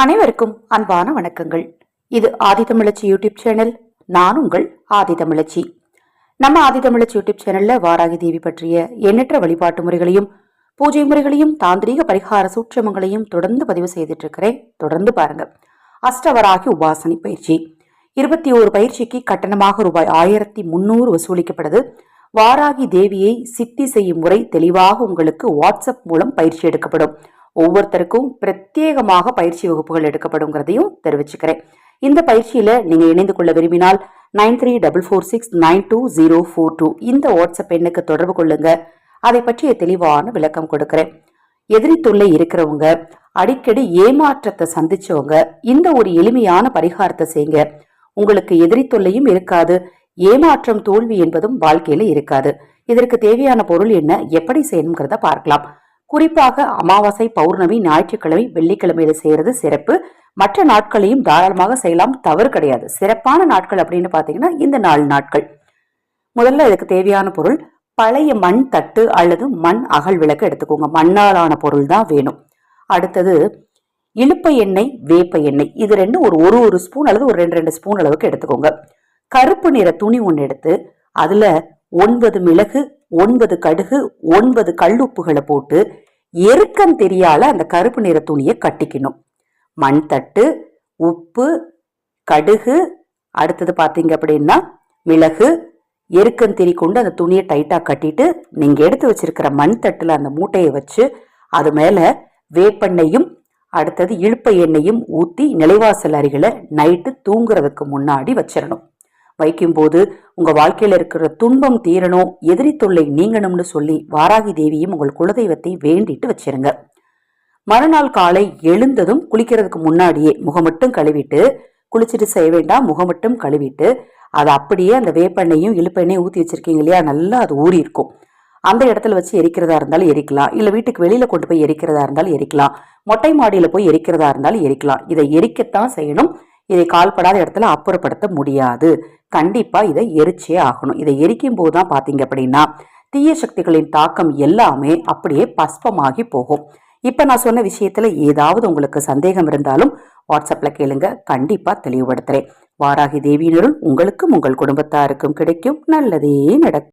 அனைவருக்கும் அன்பான வணக்கங்கள். இது ஆதிதமிழச்சி யூடியூப் சேனல் நான் உங்கள் ஆதிதமிழச்சி நம்ம ஆதிதமிழச்சி யூடியூப் சேனல்ல வாராகி தேவி பற்றிய எண்ணற்ற வழிபாட்டு முறைகளையும் பூஜை முறைகளையும் தாந்திரீக பரிகார சூட்சமங்களையும் தொடர்ந்து பதிவு செய்துட்டு இருக்கிறேன் தொடர்ந்து பாருங்க. அஷ்டவராகி உபாசனை பயிற்சி. இருபத்தி ஓரு பயிற்சிக்கு கட்டணமாக ரூபாய் ஆயிரத்தி முன்னூறு வசூலிக்கப்படுது. வாராகி தேவியை சித்தி செய்யும் முறை தெளிவாக உங்களுக்கு வாட்ஸ்அப் மூலம் பயிற்சி எடுக்கப்படும். ஒவ்வொருத்தருக்கும் பிரத்யேகமாக பயிற்சி வகுப்புகள் எடுக்கப்படுங்கிறதையும் தெரிவிச்சுக்கிறேன். இந்த பயிற்சியில நீங்க இணைந்து கொள்ள விரும்பினால் nine three double four six nine two zero four two இந்த வாட்ஸ்அப் எண்ணுக்கு தொடர்பு கொள்ளுங்க. அதை பற்றிய தெளிவான விளக்கம் கொடுக்கிறேன். எதிரி தொல்லை இருக்கிறவங்க அடிக்கடி ஏமாற்றத்தை சந்திச்சவங்க இந்த ஒரு எளிமையான பரிகாரத்தை செய்யுங்க உங்களுக்கு எதிரி தொல்லையும் இருக்காது ஏமாற்றம் தோல்வி என்பதும் வாழ்க்கையில இருக்காது. இதற்கு தேவையான பொருள் என்ன எப்படி செய்யணுங்கிறத பார்க்கலாம். குறிப்பாக அமாவாசை பௌர்ணமி ஞாயிற்றுக்கிழமை வெள்ளிக்கிழமையில செய்யறது சிறப்பு. மற்ற நாட்களையும் தாராளமாக செய்யலாம். தவறு கிடையாது. சிறப்பான நாட்கள் அப்படின்னு பார்த்தீங்கன்னா இந்த நாலு நாட்கள். முதல்ல இதுக்கு தேவையான பொருள் பழைய மண் தட்டு அல்லது மண் அகல் விளக்கு எடுத்துக்கோங்க. மண்ணாலான பொருள் தான் வேணும். அடுத்தது இழுப்ப எண்ணெய் வேப்ப எண்ணெய். இது ரெண்டும் ஒரு ஒரு ஒரு ஸ்பூன் அல்லது ஒரு ரெண்டு ரெண்டு ஸ்பூன் அளவுக்கு எடுத்துக்கோங்க. கருப்பு நிற துணி ஒன்று எடுத்து அதில் ஒன்பது மிளகு ஒன்பது கடுகு ஒன்பது கல்லுப்புகளை போட்டு எருக்கம் தெரியால அந்த கருப்பு நிற துணியை கட்டிக்கணும். மண் தட்டு உப்பு கடுகு அடுத்தது பார்த்தீங்க அப்படின்னா மிளகு எருக்கம் தெரி கொண்டு அந்த துணியை டைட்டாக கட்டிட்டு நீங்கள் எடுத்து வச்சிருக்கிற மண் தட்டில் அந்த மூட்டையை வச்சு அது மேலே வேப்பெண்ணையும் அடுத்தது இழுப்ப எண்ணெயும் ஊற்றி நிலைவாசல் அருகில் நைட்டு தூங்குறதுக்கு முன்னாடி வச்சிடணும். வைக்கும்போது உங்க வாழ்க்கையில இருக்கிற துன்பம் தீரணும் எதிரி தொல்லை நீங்கணும்னு சொல்லி வாராகி தேவியும் உங்கள் குலதெய்வத்தை வேண்டிட்டு வச்சிருங்க. மறுநாள் காலை எழுந்ததும் குளிக்கிறதுக்கு முன்னாடியே முகம் மட்டும் கழுவிட்டு குளிச்சுட்டு செய்ய வேண்டாம் முகம் மட்டும் கழுவிட்டு அதை அப்படியே அந்த வேப்பெண்ணையும் இழுப்பெண்ணையும் ஊற்றி வச்சிருக்கீங்க இல்லையா? நல்லா அது ஊறி இருக்கும். அந்த இடத்துல வச்சு எரிக்கிறதா இருந்தாலும் எரிக்கலாம். இல்லை வீட்டுக்கு வெளியில கொண்டு போய் எரிக்கிறதா இருந்தாலும் எரிக்கலாம். மொட்டை மாடியில போய் எரிக்கிறதா இருந்தாலும் எரிக்கலாம். இதை எரிக்கத்தான் செய்யணும். இதை கால்படாத இடத்துல அப்புறப்படுத்த முடியாது. கண்டிப்பா இதை எரிச்சே ஆகணும். இதை எரிக்கும் போது தான் பாத்தீங்க அப்படின்னா தீய சக்திகளின் தாக்கம் எல்லாமே அப்படியே பஸ்பமாகி போகும். இப்ப நான் சொன்ன விஷயத்துல ஏதாவது உங்களுக்கு சந்தேகம் இருந்தாலும் வாட்ஸ்அப்ல கேளுங்க. கண்டிப்பா தெளிவுபடுத்துறேன். வாராகி தேவியினருள் உங்களுக்கும் உங்கள் குடும்பத்தாருக்கும் கிடைக்கும். நல்லதே நடக்கும்.